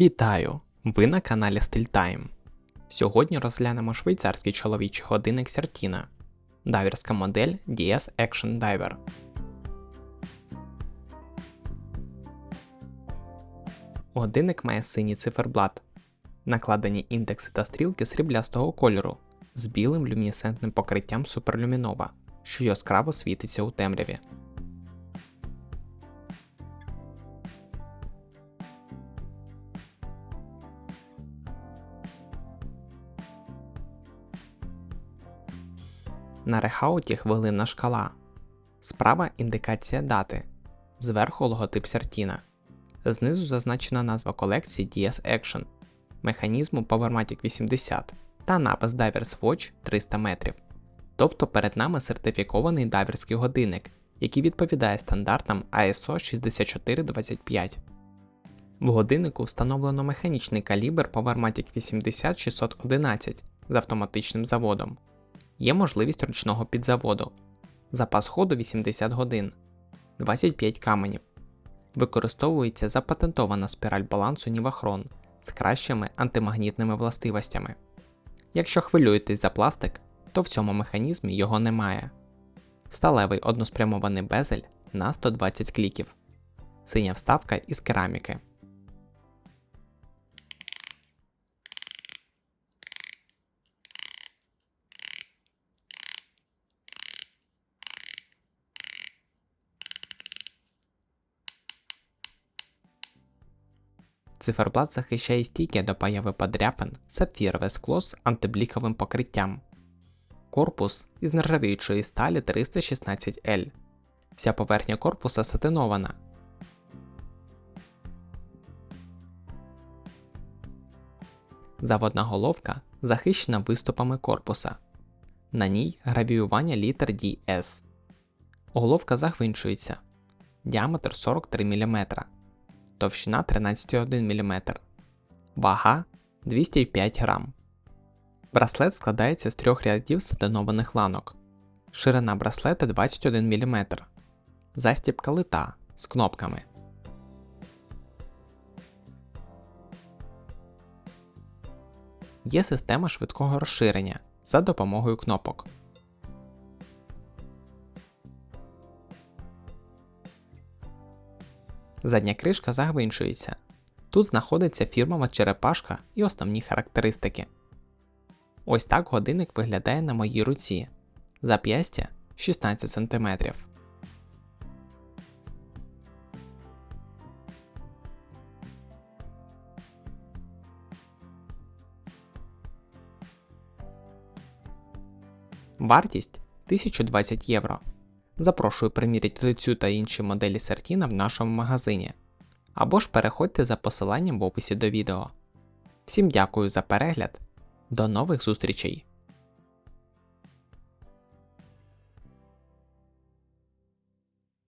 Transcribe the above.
Вітаю! Ви на каналі StillTime. Сьогодні розглянемо швейцарський чоловічий годинник Certina, дайверська модель DS Action Diver. Годинник має синій циферблат, накладені індекси та стрілки сріблястого кольору з білим люмінесцентним покриттям суперлюмінова, що яскраво світиться у темряві. На рехауті хвилинна шкала. Справа індикація дати. Зверху логотип Certina. Знизу зазначена назва колекції DS Action, механізму Powermatic 80 та напис Divers Watch 300 метрів. Тобто перед нами сертифікований дайверський годинник, який відповідає стандартам ISO 6425. В годиннику встановлено механічний калібр Powermatic 80 611 з автоматичним заводом. Є можливість ручного підзаводу. Запас ходу 80 годин, 25 каменів. Використовується запатентована спіраль балансу Нівахрон з кращими антимагнітними властивостями. Якщо хвилюєтесь за пластик, то в цьому механізмі його немає. Сталевий односпрямований безель на 120 кліків. Синя вставка із кераміки. Циферблат захищає стійки до появи подряпин сапфірове скло з антибліковим покриттям. Корпус із нержавіючої сталі 316L. Вся поверхня корпуса сатинована. Заводна головка захищена виступами корпуса. На ній гравіювання літер DS. Головка загвинчується. Діаметр 43 мм товщина 13,1 мм, вага 205 грам. Браслет складається з трьох рядів сатинованих ланок. Ширина браслета 21 мм. Застібка лита з кнопками. Є система швидкого розширення за допомогою кнопок. Задня кришка загвинчується. Тут знаходиться фірмова черепашка і основні характеристики. Ось так годинник виглядає на моїй руці. Зап'ястя 16 см. Вартість 1020 євро. Запрошую приміряти цю та інші моделі Сертіна в нашому магазині. Або ж переходьте за посиланням в описі до відео. Всім дякую за перегляд. До нових зустрічей!